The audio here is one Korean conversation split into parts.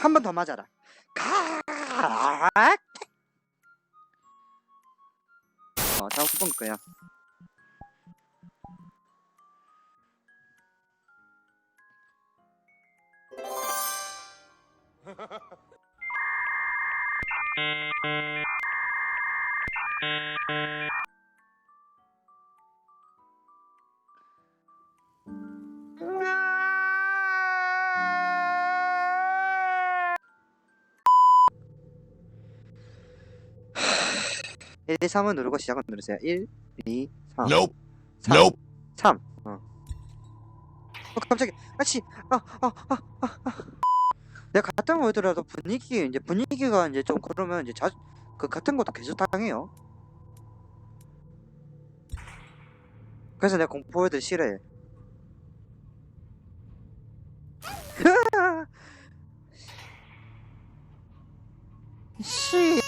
한 번 더 맞아라. 가. 어, 다음 번 거야. 일, 2, 3을 누르고 시작을 누르세요. 1, 2, 3. Nope. 3. Nope. 3. 어. 어 깜짝이야. 아씨. 아, 아, 아, 아, 아. 내가 같은 거더라도 분위기 이제 분위기가 이제 좀 그러면 이제 자주 그 같은 것도 계속 당해요. 그래서 내가 공포애들 싫어해. 씨.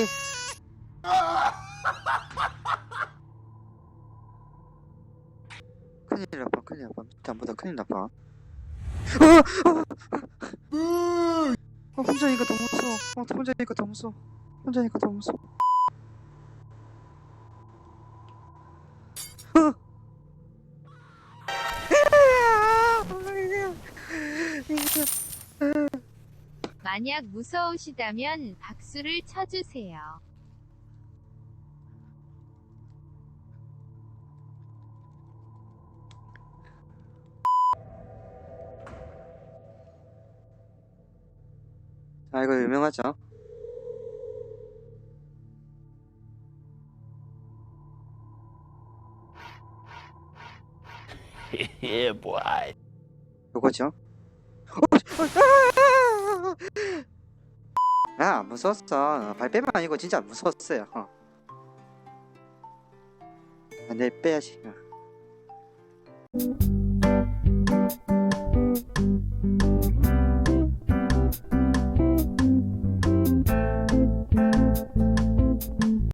큰일 나빠, 큰일 나빠. 밑에 안 보다 큰일 나빠. 어, 어, 어, 혼자니까 더 무서워. 어, 혼자니까 더 무서워. 혼자니까 더 무서워. 어. 만약 무서우시다면 박수를 쳐주세요. 아, 이거 유명하죠? yeah, boy. 요거죠? 아, 안 무서웠어. 발뺌 아니고 진짜 안 무서웠어요. 어. 아, 내일 빼야지. 어.